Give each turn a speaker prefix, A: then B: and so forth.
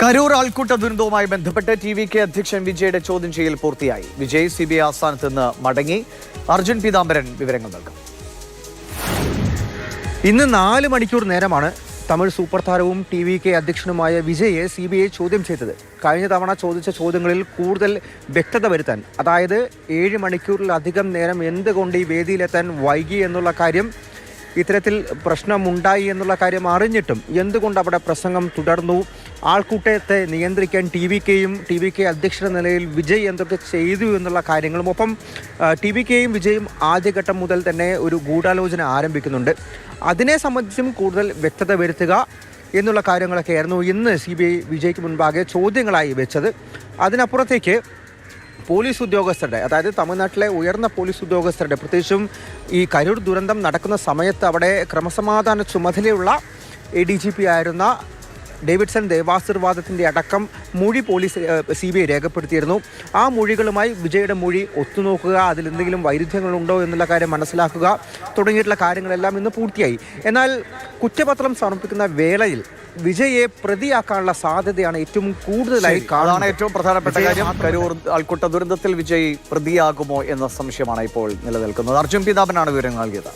A: കരൂർ ആൾക്കൂട്ട ദുരന്തവുമായി ബന്ധപ്പെട്ട് T V K അധ്യക്ഷൻ വിജയുടെ ചോദ്യം ചെയ്യൽ പൂർത്തിയായി. വിജയ് സി ബി ഐ ആസ്ഥാനത്ത് നിന്ന് മടങ്ങി അർജുൻ പീതാംബരൻ വിവരങ്ങൾ നൽകും.
B: ഇന്ന് നാല് മണിക്കൂർ നേരമാണ് തമിഴ് സൂപ്പർ താരവും ടി വി കെ അധ്യക്ഷനുമായ വിജയെ സി ബി ഐ ചോദ്യം ചെയ്തത്. കഴിഞ്ഞ തവണ ചോദിച്ച ചോദ്യങ്ങളിൽ കൂടുതൽ വ്യക്തത വരുത്താൻ അതായത് ഏഴ് മണിക്കൂറിലധികം നേരം എന്തുകൊണ്ട് ഈ വേദിയിലെത്താൻ വൈകി എന്നുള്ള കാര്യം ഇത്തരത്തിൽ പ്രശ്നമുണ്ടായി എന്നുള്ള കാര്യം അറിഞ്ഞിട്ടും എന്തുകൊണ്ട് അവിടെ പ്രസംഗം തുടർന്നു ആൾക്കൂട്ടത്തെ നിയന്ത്രിക്കാൻ ടി വി കെയും ടി വി കെ അധ്യക്ഷ നിലയിൽ വിജയ് എന്തൊക്കെ ചെയ്തു എന്നുള്ള കാര്യങ്ങളും ഒപ്പം ടി വി കെയും വിജയും ആദ്യഘട്ടം മുതൽ തന്നെ ഒരു ഗൂഢാലോചന ആരംഭിക്കുന്നുണ്ട്. അതിനെ സംബന്ധിച്ചും കൂടുതൽ വ്യക്തത വരുത്തുക എന്നുള്ള കാര്യങ്ങളൊക്കെ ആയിരുന്നു ഇന്ന് സി ബി ഐ വിജയ്ക്ക് മുൻപാകെ ചോദ്യങ്ങളായി വെച്ചത്. അതിനപ്പുറത്തേക്ക് പോലീസ് ഉദ്യോഗസ്ഥരുടെ അതായത് തമിഴ്നാട്ടിലെ ഉയർന്ന പോലീസ് ഉദ്യോഗസ്ഥരുടെ പ്രത്യേകിച്ചും ഈ കരൂർ ദുരന്തം നടക്കുന്ന സമയത്ത് അവിടെ ക്രമസമാധാന ചുമതലയുള്ള എ ഡി ജി പി ആയിരുന്ന ഡേവിഡ്സൺ ദേവാശീർവാദത്തിന്റെ അടക്കം മൊഴി പോലീസ് സി ബി ഐ രേഖപ്പെടുത്തിയിരുന്നു. ആ മൊഴികളുമായി വിജയുടെ മൊഴി ഒത്തുനോക്കുക അതിൽ എന്തെങ്കിലും വൈരുദ്ധ്യങ്ങളുണ്ടോ എന്നുള്ള കാര്യം മനസ്സിലാക്കുക തുടങ്ങിയിട്ടുള്ള കാര്യങ്ങളെല്ലാം ഇന്ന് പൂർത്തിയായി. എന്നാൽ കുറ്റപത്രം സമർപ്പിക്കുന്ന വേളയിൽ വിജയെ പ്രതിയാക്കാനുള്ള സാധ്യതയാണ് ഏറ്റവും കൂടുതലായി
A: അതാണ് ഏറ്റവും പ്രധാനപ്പെട്ട കാര്യം. കരൂർ ആൾക്കൂട്ട ദുരന്തത്തിൽ വിജയ് പ്രതിയാകുമോ എന്ന സംശയമാണ് ഇപ്പോൾ നിലനിൽക്കുന്നത്. അർജുൻ പിതാപനാണ് വിവരങ്ങൾ നൽകിയത്.